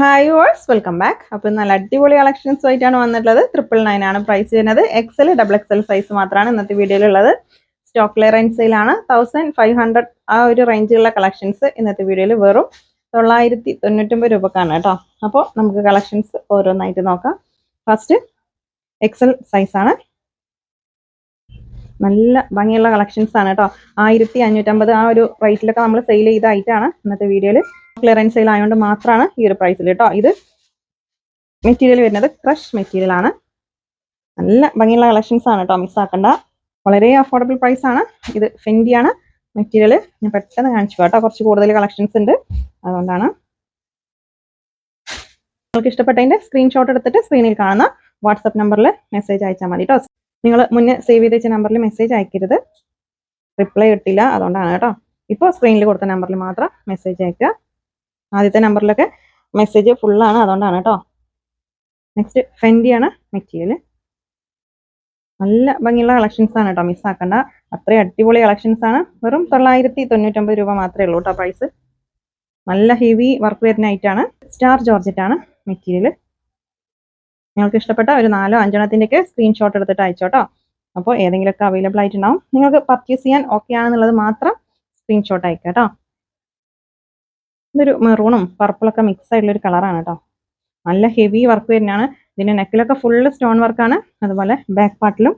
Hi verse welcome back അപ്പോൾ നല്ല അടിപൊളി കളക്ഷൻസ് ആയിട്ടാണ് വന്നിട്ടുള്ളത്. ട്രിപ്പിൾ നയൻ ആണ് പ്രൈസ് ചെയ്യുന്നത് എക്സൽ ഡബിൾ എക്സൽ സൈസ് മാത്രമാണ് ഇന്നത്തെ വീഡിയോയിലുള്ളത് സ്റ്റോക്ക് ക്ലിയറൻസ് സെയിലാണ് തൗസൻഡ് ഫൈവ് ഹൺഡ്രഡ് ആ ഒരു റേഞ്ചിലുള്ള കളക്ഷൻസ് ഇന്നത്തെ വീഡിയോയിൽ വെറും തൊള്ളായിരത്തി തൊണ്ണൂറ്റൊമ്പത് രൂപക്കാണ് കേട്ടോ. അപ്പോൾ നമുക്ക് കളക്ഷൻസ് ഓരോന്നായിട്ട് നോക്കാം. ഫസ്റ്റ് എക്സൽ സൈസാണ് നല്ല ഭംഗിയുള്ള കളക്ഷൻസ് ആണ് കേട്ടോ. ആയിരത്തി അഞ്ഞൂറ്റമ്പത് ആ ഒരു റേറ്റിലൊക്കെ നമ്മൾ സെയിൽ ചെയ്ത ഇന്നത്തെ വീഡിയോയിൽ ക്ലിയറൻസ് സെയിൽ ആയതുകൊണ്ട് മാത്രമാണ് ഈ ഒരു പ്രൈസിൽ കേട്ടോ. ഇത് മെറ്റീരിയൽ വരുന്നത് ക്രഷ് മെറ്റീരിയൽ ആണ്. നല്ല ഭംഗിയുള്ള കളക്ഷൻസ് ആണ് കേട്ടോ മിസ്സാക്കണ്ട വളരെ അഫോർഡബിൾ പ്രൈസ് ആണ്. ഇത് ഫെൻഡിയാണ് മെറ്റീരിയൽ ഞാൻ പെട്ടെന്ന് കാണിച്ചു കേട്ടോ. കുറച്ച് കൂടുതൽ കളക്ഷൻസ് ഉണ്ട്. അതുകൊണ്ടാണ്. നിങ്ങൾക്ക് ഇഷ്ടപ്പെട്ടതിന്റെ സ്ക്രീൻഷോട്ട് എടുത്തിട്ട് സ്ക്രീനിൽ കാണുന്ന വാട്സപ്പ് നമ്പറിൽ മെസ്സേജ് അയച്ചാൽ മതി കേട്ടോ. നിങ്ങൾ മുന്നേ സേവ് ചെയ്ത് നമ്പറിൽ മെസ്സേജ് അയക്കരുത്. റിപ്ലൈ കിട്ടില്ല. അതുകൊണ്ടാണ് കേട്ടോ. ഇപ്പോൾ സ്ക്രീനിൽ കൊടുത്ത നമ്പറിൽ മാത്രം മെസ്സേജ് അയക്കുക. ആദ്യത്തെ നമ്പറിലൊക്കെ മെസ്സേജ് ഫുള്ളാണ് അതുകൊണ്ടാണ് കേട്ടോ. നെക്സ്റ്റ് ഫെൻഡിയാണ് മെറ്റീരിയൽ നല്ല ഭംഗിയുള്ള കളക്ഷൻസ് ആണ് കേട്ടോ. മിസ്സാക്കണ്ട അത്രയും അടിപൊളി കളക്ഷൻസ് ആണ്. വെറും തൊള്ളായിരത്തി തൊണ്ണൂറ്റൊമ്പത് രൂപ മാത്രമേ ഉള്ളൂ കേട്ടോ പ്രൈസ് നല്ല ഹെവി വർക്ക് വരുന്ന ഐറ്റാണ് സ്റ്റാർ ജോർജറ്റ് ആണ് മെറ്റീരിയൽ നിങ്ങൾക്ക് ഇഷ്ടപ്പെട്ട ഒരു നാലോ അഞ്ചെണ്ണത്തിന്റെയൊക്കെ സ്ക്രീൻഷോട്ട് എടുത്തിട്ട് അയച്ചോട്ടോ അപ്പോൾ ഏതെങ്കിലുമൊക്കെ അവൈലബിൾ ആയിട്ടുണ്ടാവും. നിങ്ങൾക്ക് പർച്ചേസ് ചെയ്യാൻ ഓക്കെ ആണെന്നുള്ളത് മാത്രം സ്ക്രീൻഷോട്ട് അയക്കാം കേട്ടോ. ഇതൊരു മെറൂണും പർപ്പിളൊക്കെ മിക്സ് ആയിട്ടുള്ള ഒരു കളറാണ് കേട്ടോ നല്ല ഹെവി വർക്ക് തന്നെയാണ് ഇതിന്റെ നെക്കിലൊക്കെ ഫുള്ള് സ്റ്റോൺ വർക്കാണ് അതുപോലെ ബാക്ക് പാർട്ടിലും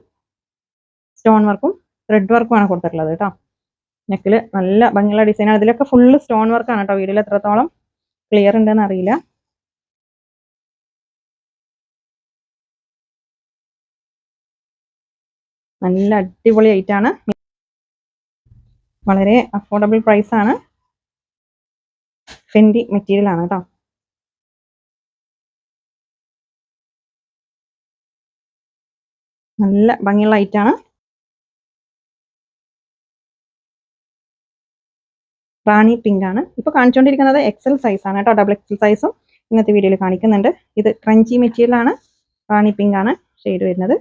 സ്റ്റോൺ വർക്കും ത്രെഡ് വർക്കുമാണ് കൊടുത്തിട്ടുള്ളത് കേട്ടോ നെക്കിൽ നല്ല ഭംഗിയുള്ള ഡിസൈനാണ് ഇതിലൊക്കെ ഫുള്ള് സ്റ്റോൺ വർക്കാണ് കേട്ടോ വീഡിയോയിൽ എത്രത്തോളം ക്ലിയർ ഉണ്ടെന്ന് അറിയില്ല. നല്ല അടിപൊളി ഐറ്റാണ് വളരെ അഫോർഡബിൾ പ്രൈസാണ് ഫെൻഡി മെറ്റീരിയൽ ആണ് കേട്ടോ നല്ല ഭംഗിയുള്ള ഐറ്റാണ് റാണി പിങ്ക് ആണ്. ഇപ്പൊ കാണിച്ചുകൊണ്ടിരിക്കുന്നത് എക്സൽ സൈസ് ആണ് കേട്ടോ ഡബിൾ എക്സൽ സൈസും ഇന്നത്തെ വീഡിയോയിൽ കാണിക്കുന്നുണ്ട്. ഇത് ക്രഞ്ചി മെറ്റീരിയൽ ആണ് റാണി പിങ്ക് ആണ് ഷെയ്ഡ് വരുന്നത്.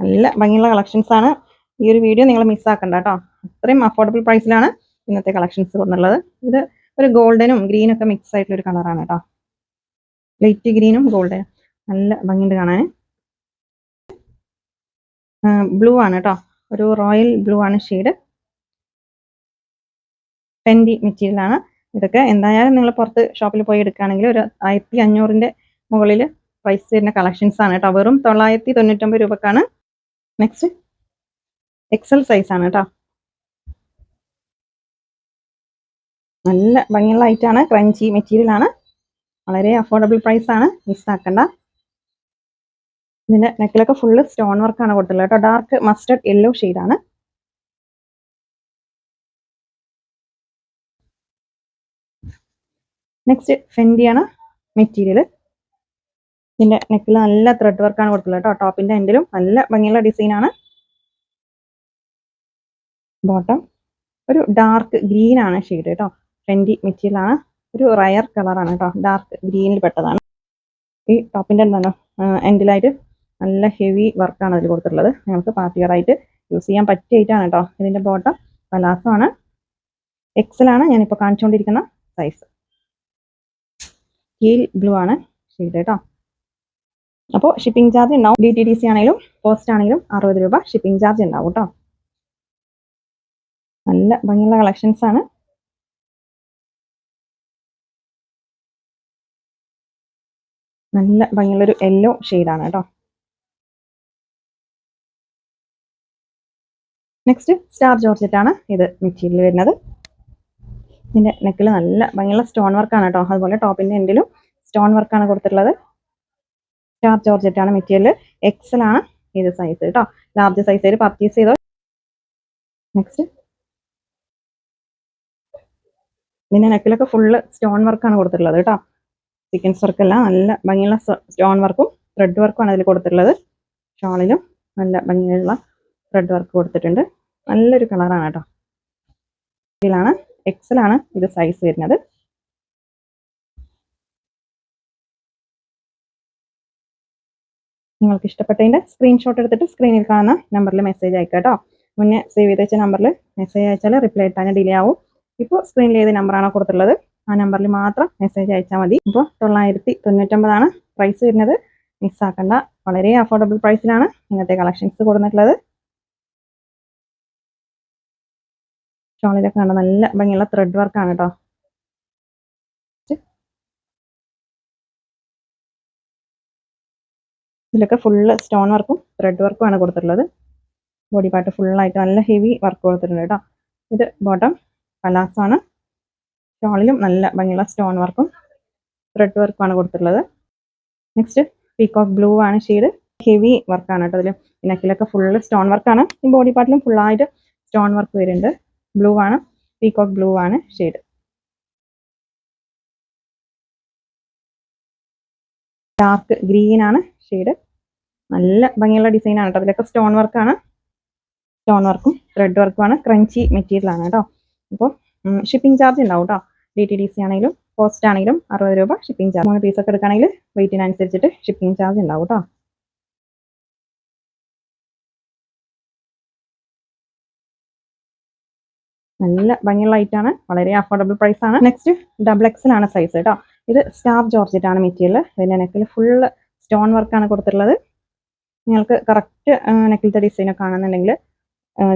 നല്ല ഭംഗിയുള്ള കളക്ഷൻസ് ആണ്. ഈ ഒരു വീഡിയോ നിങ്ങൾ മിസ്സാക്കണ്ട കേട്ടോ അത്രയും അഫോർഡബിൾ പ്രൈസിലാണ് ഇന്നത്തെ കളക്ഷൻസ് കൊണ്ടുള്ളത് ഇത് ഒരു ഗോൾഡനും ഗ്രീനും ഒക്കെ മിക്സ് ആയിട്ടുള്ള ഒരു കളറാണ് കേട്ടോ ലൈറ്റ് ഗ്രീനും ഗോൾഡനും നല്ല ഭംഗിയുണ്ട് കാണാൻ. ബ്ലൂ ആണ് കേട്ടോ ഒരു റോയൽ ബ്ലൂ ആണ് ഷെയ്ഡ് ഫെൻഡി മെറ്റീരിയൽ ആണ്. ഇതൊക്കെ എന്തായാലും നിങ്ങൾ പുറത്ത് ഷോപ്പിൽ പോയി എടുക്കുകയാണെങ്കിൽ ഒരു ആയിരത്തി അഞ്ഞൂറിന്റെ മുകളിൽ പ്രൈസ് വരുന്ന കളക്ഷൻസ് ആണ് കേട്ടോ വെറും തൊള്ളായിരത്തി തൊണ്ണൂറ്റൊമ്പത് രൂപക്കാണ് നെക്സ്റ്റ് എക്സൽ സൈസ് ആണ് കേട്ടോ നല്ല ഭംഗിയുള്ള ഐറ്റാണ് ക്രഞ്ചി മെറ്റീരിയൽ ആണ്. വളരെ അഫോർഡബിൾ പ്രൈസ് ആണ്. മിസ്സാക്കണ്ട ഇതിന്റെ നെക്കിലൊക്കെ ഫുള്ള് സ്റ്റോൺ വർക്കാണ് കൊടുത്തുള്ളത് കേട്ടോ. ഡാർക്ക് മസ്റ്റർഡ് യെല്ലോ ആണ്. നെക്സ്റ്റ് ഫെൻഡിയാണ് മെറ്റീരിയൽ ഇതിന്റെ നെക്കിൽ നല്ല ത്രെഡ് വർക്കാണ് കൊടുത്തുള്ളത് കേട്ടോ. ടോപ്പിന്റെ എൻഡിലും നല്ല ഭംഗിയുള്ള ഡിസൈൻ ആണ്. ബോട്ടം ഒരു ഡാർക്ക് ഗ്രീൻ ആണ് ഷെയ്ഡ് കേട്ടോ. ഫെൻഡി മെറ്റീരിയൽ ആണ്. ഒരു റയർ കളറാണ് കേട്ടോ ഡാർക്ക് ഗ്രീനിൽ പെട്ടതാണ്. ഈ ടോപ്പിന്റെ എന്താണോ? എൻഡിലായിട്ട് നല്ല ഹെവി വർക്കാണ് അതിൽ കൊടുത്തിട്ടുള്ളത്. ഞങ്ങൾക്ക് പാർട്ടി വെയറായിട്ട് യൂസ് ചെയ്യാൻ പറ്റിയ ഐറ്റാണ് കേട്ടോ ഇതിന്റെ ബോട്ടം പലാസമാണ് എക്സൽ ആണ് ഞാനിപ്പോൾ കാണിച്ചുകൊണ്ടിരിക്കുന്ന സൈസ് ഹീൽ ബ്ലൂ ആണ് ഷെയ്ഡ് കേട്ടോ അപ്പോൾ ഷിപ്പിംഗ് ചാർജ് ഉണ്ടാവും. ഡി ടി ഡി സി ആണെങ്കിലും പോസ്റ്റ് ആണെങ്കിലും അറുപത് രൂപ ഷിപ്പിംഗ് ചാർജ് ഉണ്ടാവും കേട്ടോ നല്ല ഭംഗിയുള്ള കളക്ഷൻസ് ആണ്. നല്ല ഭംഗിയുള്ളൊരു യെല്ലോ ആണ് കേട്ടോ. നെക്സ്റ്റ് സ്റ്റാർ ജോർജറ്റ് ആണ് ഇത് മെറ്റീരിയൽ വരുന്നത്. ഇതിന്റെ നെക്കിൽ നല്ല ഭംഗിയുള്ള സ്റ്റോൺ വർക്കാണ് കേട്ടോ. അതുപോലെ ടോപ്പിന്റെ എൻഡിലും സ്റ്റോൺ വർക്കാണ് കൊടുത്തിട്ടുള്ളത്. സ്റ്റാർ ജോർജറ്റ് ആണ് മെറ്റീരിയൽ എക്സൽ ആണ് ഇത് സൈസ് കേട്ടോ ലാർജ് സൈസ് ചെയ്ത് പർച്ചേസ് ചെയ്തോ നെക്സ്റ്റ് ഇതിന്റെ നെക്കിലൊക്കെ ഫുള്ള് സ്റ്റോൺ വർക്കാണ് കൊടുത്തിട്ടുള്ളത് കേട്ടോ. സീക്വൻസ് വർക്കല്ല നല്ല ഭംഗിയുള്ള സ്റ്റോൺ വർക്കും ത്രെഡ് വർക്കും ആണ് അതിൽ കൊടുത്തിട്ടുള്ളത്. ഷോളിലും നല്ല ഭംഗിയുള്ള ത്രെഡ് വർക്ക് കൊടുത്തിട്ടുണ്ട്. നല്ലൊരു കളറാണ് കേട്ടോ. ഇതിലാണ് എക്സലാണ് ഇത് സൈസ് വരുന്നത്. നിങ്ങൾക്ക് ഇഷ്ടപ്പെട്ടതിന്റെ സ്ക്രീൻഷോട്ട് എടുത്തിട്ട് സ്ക്രീനിൽ കാണുന്ന നമ്പറിൽ മെസ്സേജ് അയക്കുക കേട്ടോ. മുന്നേ സേവ് ചെയ്ത് വെച്ച നമ്പറിൽ മെസ്സേജ് അയച്ചാൽ റിപ്ലൈ ഇട്ടാൻ ഡിലേ ആവും. ഇപ്പോൾ സ്ക്രീനിൽ ഏത് നമ്പറാണോ കൊടുത്തിട്ടുള്ളത്? ആ നമ്പറിൽ മാത്രം മെസ്സേജ് അയച്ചാൽ മതി. ഇപ്പോൾ തൊള്ളായിരത്തി തൊണ്ണൂറ്റൊമ്പതാണ് പ്രൈസ് വരുന്നത്. മിസ്സാക്കണ്ട വളരെ അഫോർഡബിൾ പ്രൈസിലാണ് ഇന്നത്തെ കളക്ഷൻസ് കൊടുത്തിട്ടുള്ളത് ഷോളിലൊക്കെ കണ്ട നല്ല ഭംഗിയുള്ള ത്രെഡ് വർക്കാണ് കേട്ടോ ഇതിലൊക്കെ ഫുള്ള് സ്റ്റോൺ വർക്കും ത്രെഡ് വർക്കും ആണ് കൊടുത്തിട്ടുള്ളത്. ബോഡി പാർട്ട് ഫുള്ളായിട്ട് നല്ല ഹെവി വർക്ക് കൊടുത്തിട്ടുണ്ട് കേട്ടോ ഇത് ബോട്ടം പലാസോ ആണ്. ഷോളിലും നല്ല ഭംഗിയുള്ള സ്റ്റോൺ വർക്കും ത്രെഡ് വർക്കുമാണ് കൊടുത്തിട്ടുള്ളത്. നെക്സ്റ്റ് പീക്കോക്ക് ബ്ലൂ ആണ് ഷെയ്ഡ് ഹെവി വർക്കാണ് കേട്ടോ അതിൽ നെക്കിലൊക്കെ ഫുള്ള് സ്റ്റോൺ വർക്കാണ് ഈ ബോഡി പാർട്ടിലും ഫുള്ളായിട്ട് സ്റ്റോൺ വർക്ക് വരുന്നുണ്ട്. ബ്ലൂ ആണ്. പീക്കോക്ക് ബ്ലൂ ആണ് ഷെയ്ഡ് ഡാർക്ക് ഗ്രീൻ ആണ് ഷെയ്ഡ് നല്ല ഭംഗിയുള്ള ഡിസൈൻ ആണ് കേട്ടോ. അതിലൊക്കെ സ്റ്റോൺ വർക്കാണ് സ്റ്റോൺ വർക്കും ത്രെഡ് വർക്കുമാണ് ക്രഞ്ചി മെറ്റീരിയൽ ആണ്. കേട്ടോ. അപ്പോൾ ഷിപ്പിംഗ് ചാർജ് ഉണ്ടാവും കേട്ടോ. ഡി ടി ഡി സി ആണെങ്കിലും പോസ്റ്റ് ആണെങ്കിലും അറുപത് രൂപ ഷിപ്പിംഗ് ചാർജ് മൂന്ന് പീസൊക്കെ എടുക്കുകയാണെങ്കിൽ വെയിറ്റിനനുസരിച്ചിട്ട് ഷിപ്പിംഗ് ചാർജ് ഉണ്ടാവും കേട്ടോ നല്ല ഭംഗിയുള്ള ഐറ്റം ആണ്. വളരെ അഫോർഡബിൾ പ്രൈസ് ആണ്. നെക്സ്റ്റ് ഡബിൾ എക്സൽ ആണ് സൈസ് കേട്ടോ ഇത് സ്റ്റാർ ജോർജറ്റ് ആണ് മെറ്റീരിയൽ ഇതിന്റെ നെക്കിൽ ഫുള്ള് സ്റ്റോൺ വർക്കാണ് കൊടുത്തിട്ടുള്ളത്. നിങ്ങൾക്ക് കറക്റ്റ് നെക്കിലത്തെ ഡിസൈനൊക്കെ കാണുന്നുണ്ടെങ്കിൽ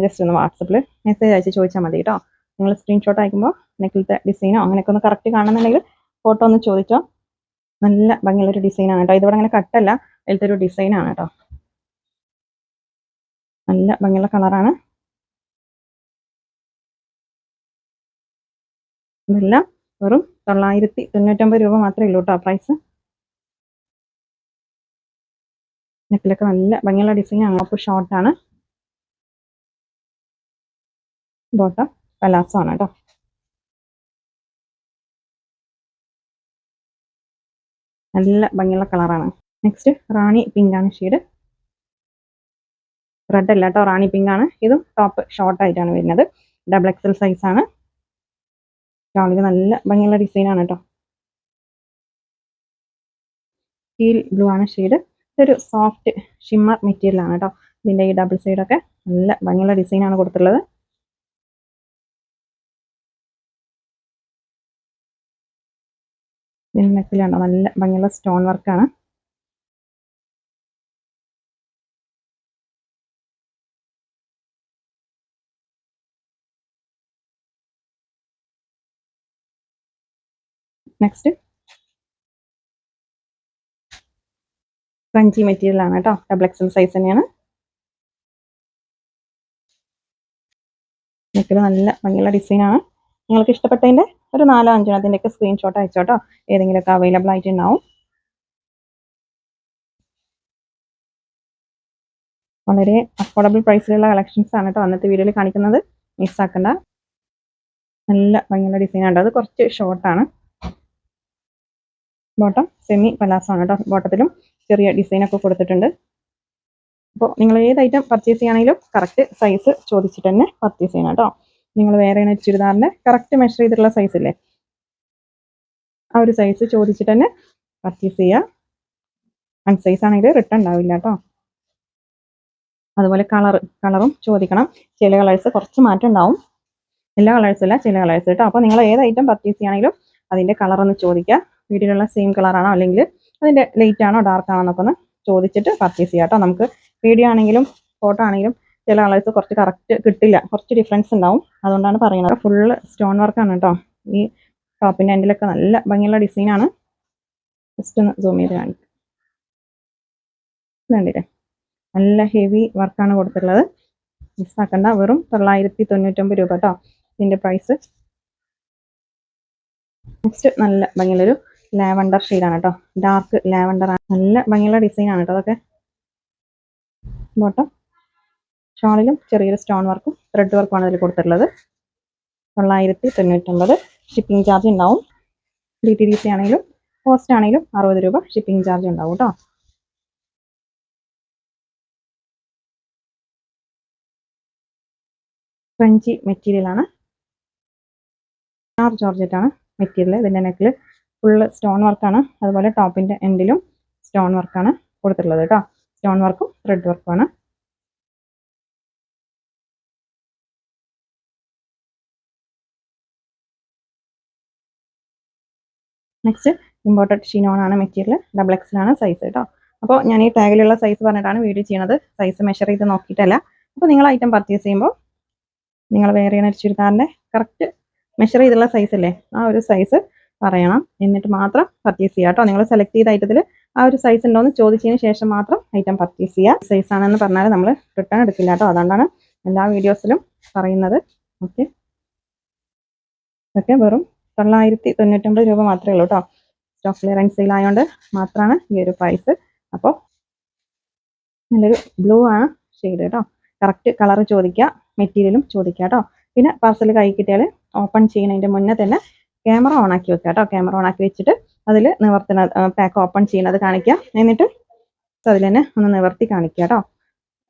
ജസ്റ്റ് ഒന്ന് വാട്സപ്പിൽ മെസ്സേജ് അയച്ച് ചോദിച്ചാൽ മതി കേട്ടോ നിങ്ങൾ സ്ക്രീൻഷോട്ട് അയക്കുമ്പോൾ നെക്കിലത്തെ ഡിസൈനോ അങ്ങനെയൊക്കെ ഒന്ന് കറക്റ്റ് കാണുന്നുണ്ടെങ്കിൽ ഫോട്ടോ ഒന്ന് ചോദിച്ചോ. നല്ല ഭംഗിയുള്ളൊരു ഡിസൈനാണ് കേട്ടോ. ഇതിവിടെ അങ്ങനെ കട്ടല്ല അതിലത്തെ ഒരു ഡിസൈനാണ് കേട്ടോ. നല്ല ഭംഗിയുള്ള കളറാണ് ഇതെല്ലാം വെറും തൊള്ളായിരത്തി തൊണ്ണൂറ്റൊമ്പത് രൂപ മാത്രമേ ഉള്ളൂ കേട്ടോ പ്രൈസ് നെക്കിലൊക്കെ നല്ല ഭംഗിയുള്ള ഡിസൈൻ അപ്പോൾ ഷോർട്ടാണ് ബോട്ടം പലാസോ ആണ് കേട്ടോ. നല്ല ഭംഗിയുള്ള കളറാണ്. നെക്സ്റ്റ് റാണി പിങ്കാണ് ഷെയ്ഡ് റെഡ് അല്ല കേട്ടോ റാണി പിങ്കാണ് ഇതും ടോപ്പ് ഷോർട്ട് ആയിട്ടാണ് വരുന്നത്. ഡബിൾ എക്സൽ സൈസ് ആണ്. ഷോളിൽ നല്ല ഭംഗിയുള്ള ഡിസൈനാണ് കേട്ടോ. സ്റ്റീൽ ബ്ലൂ ആണ് ഷെയ്ഡ് ഇതൊരു സോഫ്റ്റ് ഷിമ്മർ മെറ്റീരിയൽ ആണ് കേട്ടോ. ഇതിന്റെ ഈ ഡബിൾ സൈഡൊക്കെ നല്ല ഭംഗിയുള്ള ഡിസൈനാണ് കൊടുത്തിട്ടുള്ളത്. ഇതിന് നെക്കിലുണ്ടോ നല്ല ഭംഗിയുള്ള സ്റ്റോൺ വർക്കാണ്. നെക്സ്റ്റ് ക്രഞ്ചി മെറ്റീരിയൽ ആണ് കേട്ടോ. ഡബിൾ എക്സൽ സൈസ് തന്നെയാണ്. നെക്കിൽ നല്ല ഭംഗിയുള്ള ഡിസൈൻ ആണ്. നിങ്ങൾക്ക് ഇഷ്ടപ്പെട്ടതിന്റെ ഒരു നാലോ അഞ്ചോ അതിന്റെയൊക്കെ സ്ക്രീൻഷോട്ട് അയച്ചോട്ടോ ഏതെങ്കിലുമൊക്കെ അവൈലബിൾ ആയിട്ടുണ്ടാവും. വളരെ അഫോർഡബിൾ പ്രൈസിലുള്ള കളക്ഷൻസ് ആണ് കേട്ടോ അന്നത്തെ വീഡിയോയിൽ കാണിക്കുന്നത്. മിസ്സാക്കണ്ട നല്ല ഭംഗിയുള്ള ഡിസൈൻ ആണ് അത് കുറച്ച് ഷോർട്ടാണ് ബോട്ടം സെമി പലാസോ ആണ് കേട്ടോ ബോട്ടത്തിലും ചെറിയ ഡിസൈനൊക്കെ കൊടുത്തിട്ടുണ്ട്. അപ്പോൾ നിങ്ങൾ ഏത് ഐറ്റം പർച്ചേസ് ചെയ്യുകയാണെങ്കിലും കറക്റ്റ് സൈസ് ചോദിച്ചിട്ട് തന്നെ പർച്ചേസ് ചെയ്യണം കേട്ടോ നിങ്ങൾ വേറെ ചുരിദാറിന്റെ കറക്റ്റ് മെഷർ ചെയ്തിട്ടുള്ള സൈസ് ഇല്ലേ? ആ ഒരു സൈസ് ചോദിച്ചിട്ട് തന്നെ പർച്ചേസ് ചെയ്യുക അൺ സൈസ് ആണെങ്കിൽ റിട്ടേൺ ഉണ്ടാവില്ല കേട്ടോ അതുപോലെ കളർ കളറും ചോദിക്കണം. ചില കളേഴ്സ് കുറച്ച് മാറ്റം ഉണ്ടാവും. എല്ലാ കളേഴ്സും ചില കളേഴ്സ് കേട്ടോ അപ്പോൾ നിങ്ങൾ ഏത് ഐറ്റം പർച്ചേസ് ചെയ്യുകയാണെങ്കിലും അതിന്റെ കളർ ഒന്ന് ചോദിക്കുക. വീട്ടിലുള്ള സെയിം കളറാണോ അല്ലെങ്കിൽ അതിന്റെ ലൈറ്റ് ആണോ ഡാർക്ക് ആണോ എന്നൊക്കെ ഒന്ന് ചോദിച്ചിട്ട് പർച്ചേസ് ചെയ്യാം കേട്ടോ നമുക്ക് വീഡിയോ ആണെങ്കിലും ഫോട്ടോ ആണെങ്കിലും ചില കളേഴ്സ് കുറച്ച് കറക്റ്റ് കിട്ടില്ല. കുറച്ച് ഡിഫറൻസ് ഉണ്ടാവും. അതുകൊണ്ടാണ് പറയുന്നത്. ഫുള്ള് സ്റ്റോൺ വർക്കാണ് കേട്ടോ. ഈ ടോപ്പിന്റെ എൻഡിലൊക്കെ നല്ല ഭംഗിയുള്ള ഡിസൈനാണ് ജസ്റ്റ് ഒന്ന് സൂം ചെയ്ത് കാണിക്കാം. കണ്ടില്ലേ? നല്ല ഹെവി വർക്കാണ് കൊടുത്തിട്ടുള്ളത്. മിസ്സാക്കണ്ട വെറും തൊള്ളായിരത്തി തൊണ്ണൂറ്റൊമ്പത് രൂപ കേട്ടോ ഇതിന്റെ പ്രൈസ് നെക്സ്റ്റ് നല്ല ഭംഗിയുള്ളൊരു ലാവണ്ടർ ഷെയ്ഡാണ് കേട്ടോ. ഡാർക്ക് ലാവണ്ടർ ആണ്. നല്ല ഭംഗിയുള്ള ഡിസൈനാണ് കേട്ടോ അതൊക്കെ. ബോട്ടം ഷോളിലും ചെറിയൊരു സ്റ്റോൺ വർക്കും ത്രെഡ് വർക്കുമാണ് ഇതിൽ കൊടുത്തിട്ടുള്ളത്. തൊള്ളായിരത്തി തൊണ്ണൂറ്റൊമ്പത് ഷിപ്പിംഗ് ചാർജ് ഉണ്ടാവും. ഡി ടി ഡി സി ആണെങ്കിലും പോസ്റ്റ് ആണെങ്കിലും അറുപത് രൂപ ഷിപ്പിംഗ് ചാർജ് ഉണ്ടാവും കേട്ടോ ക്രഞ്ചി മെറ്റീരിയലാണ് ആണ്. ജോർജറ്റാണ് മെറ്റീരിയൽ ഇതിന്റെ നെക്കിൽ ഫുള്ള് സ്റ്റോൺ വർക്കാണ് അതുപോലെ ടോപ്പിന്റെ എൻഡിലും സ്റ്റോൺ വർക്കാണ് കൊടുത്തിട്ടുള്ളത് കേട്ടോ സ്റ്റോൺ വർക്കും ത്രെഡ് വർക്കുമാണ് നെക്സ്റ്റ് ഇമ്പോർട്ടഡ് ആണ് മെറ്റീരിയൽ ഡബിൾ എക്സിലാണ് സൈസ് കേട്ടോ അപ്പോൾ ഞാൻ ഈ ടാഗിലുള്ള സൈസ് പറഞ്ഞിട്ടാണ് വീഡിയോ ചെയ്യുന്നത് സൈസ് മെഷർ ചെയ്ത് നോക്കിയിട്ടല്ല. അപ്പോൾ നിങ്ങൾ ഐറ്റം പർച്ചേസ് ചെയ്യുമ്പോൾ നിങ്ങൾ വേറെ ഒരു ചുരിദാറിന്റെ കറക്റ്റ് മെഷർ ചെയ്തുള്ള സൈസ് അല്ലേ ആ ഒരു സൈസ് പറയണം. എന്നിട്ട് മാത്രം പർച്ചേസ് ചെയ്യുക കേട്ടോ നിങ്ങൾ സെലക്ട് ചെയ്ത ഐറ്റത്തിൽ ആ ഒരു സൈസ് ഉണ്ടോ എന്ന് ചോദിച്ചതിന് ശേഷം മാത്രം ഐറ്റം പർച്ചേസ് ചെയ്യുക സൈസ് ആണെന്ന് പറഞ്ഞാൽ നമ്മൾ റിട്ടേൺ എടുക്കില്ല കേട്ടോ അതുകൊണ്ടാണ് എല്ലാ വീഡിയോസിലും പറയുന്നത്. ഓക്കെ ഇതൊക്കെ വെറും തൊള്ളായിരത്തി തൊണ്ണൂറ്റൊമ്പത് രൂപ മാത്രമേ ഉള്ളൂ കേട്ടോ സ്റ്റോക്ക് ക്ലിയറൻസ് സെയിൽ ആയതുകൊണ്ട് മാത്രമാണ് ഈ ഒരു പ്രൈസ് അപ്പോൾ നല്ലൊരു ബ്ലൂ ആണ് ഷെയ്ഡ് കേട്ടോ കറക്റ്റ് കളർ ചോദിക്കുക മെറ്റീരിയലും ചോദിക്കുക കേട്ടോ പിന്നെ പാർസൽ കൈ കിട്ടിയാൽ ഓപ്പൺ ചെയ്യുന്നതിന്റെ മുന്നേ തന്നെ ക്യാമറ ഓൺ ആക്കി വെക്കുക കേട്ടോ ക്യാമറ ഓൺ ആക്കി വെച്ചിട്ട് അതിൽ നിവർത്തന പാക്ക് ഓപ്പൺ ചെയ്യുന്നത് കാണിക്കുക എന്നിട്ട് അതിൽ തന്നെ ഒന്ന് നിവർത്തി കാണിക്കുക കേട്ടോ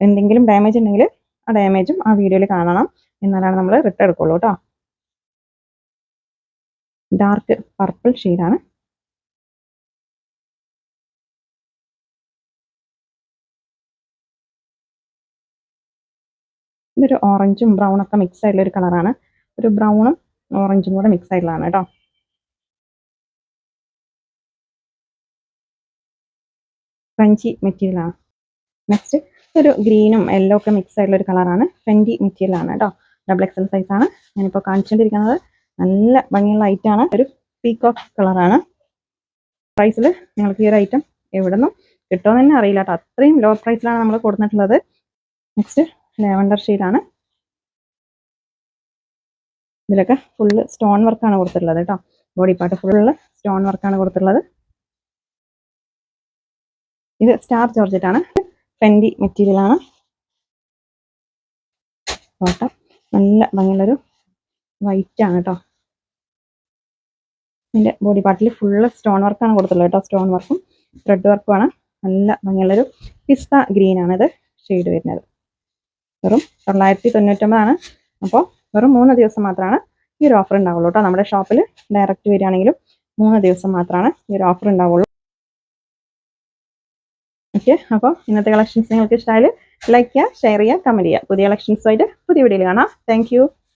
എന്തെങ്കിലും ഡാമേജ് ഉണ്ടെങ്കിൽ ആ ഡാമേജും ആ വീഡിയോയിൽ കാണണം. എന്നാലാണ് നമ്മൾ റിട്ടേൺ എടുക്കുള്ളൂ കേട്ടോ ഡാർക്ക് പർപ്പിൾ ഷെയ്ഡാണ് ഇതൊരു ഓറഞ്ചും ബ്രൗൺ ഒക്കെ മിക്സ് ആയിട്ടുള്ള ഒരു കളറാണ് ഒരു ബ്രൗണും ഓറഞ്ചും കൂടെ മിക്സ് ആയിട്ടുള്ളതാണ് കേട്ടോ മെറ്റീരിയൽ ആണ്. നെക്സ്റ്റ് ഒരു ഗ്രീനും യെല്ലോ ഒക്കെ മിക്സ് ആയിട്ടുള്ള ഒരു കളറാണ് ഫെൻഡി മെറ്റീരിയൽ ആണ് കേട്ടോ ഡബിൾ എക്സൽ സൈസ് ആണ്. ഞാനിപ്പോൾ കാണിച്ചുകൊണ്ടിരിക്കുന്നത് നല്ല ഭംഗിയുള്ള ഐറ്റം ആണ്. ഒരു പീകോക്ക് കളറാണ് പ്രൈസിൽ നിങ്ങൾക്ക് ഈ ഒരു ഐറ്റം എവിടെ നിന്നും കിട്ടുമെന്ന് തന്നെ അറിയില്ല കേട്ടോ. അത്രയും ലോ പ്രൈസിലാണ് നമ്മൾ കൊടുത്തിട്ടുള്ളത്. നെക്സ്റ്റ് ലാവണ്ടർ ഷെയ്ഡാണ് ഇതിലൊക്കെ ഫുള്ള് സ്റ്റോൺ വർക്കാണ് കൊടുത്തിട്ടുള്ളത് കേട്ടോ. ബോഡി പാർട്ട് ഫുള്ള് സ്റ്റോൺ വർക്കാണ് കൊടുത്തിട്ടുള്ളത്. ഇത് സ്റ്റാർ ജോർജറ്റ് ആണ്. ഫെൻഡി മെറ്റീരിയൽ ആണ്. കോട്ട നല്ല ഭംഗിയുള്ളൊരു വൈറ്റ് ആണ് കേട്ടോ. ഇതിന്റെ ബോഡി പാർട്ടിൽ ഫുള്ള് സ്റ്റോൺ വർക്കാണ് കൊടുത്തുള്ളത് കേട്ടോ. സ്റ്റോൺ വർക്കും ത്രെഡ് വർക്കുമാണ് നല്ല ഭംഗിയുള്ളൊരു പിസ്ത ഇത് ഷെയ്ഡ് വരുന്നത്. വെറും തൊള്ളായിരത്തി തൊണ്ണൂറ്റൊമ്പതാണ് അപ്പോൾ വെറും മൂന്ന് ദിവസം മാത്രമാണ് ഈ ഒരു ഓഫർ ഉണ്ടാവുള്ളൂ കേട്ടോ. നമ്മുടെ ഷോപ്പിൽ ഡയറക്റ്റ് വരികയാണെങ്കിലും മൂന്ന് ദിവസം മാത്രമാണ് ഈ ഒരു ഓഫർ ഉണ്ടാവുള്ളൂ. ഓക്കെ അപ്പോൾ ഇന്നത്തെ കളക്ഷൻസ് നിങ്ങൾക്ക് ഇഷ്ടമായാൽ ലൈക്ക് ചെയ്യുക ഷെയർ ചെയ്യുക കമന്റ് ചെയ്യുക. പുതിയ കളക്ഷൻസുമായിട്ട് പുതിയ വീഡിയോയിൽ കാണാം. താങ്ക്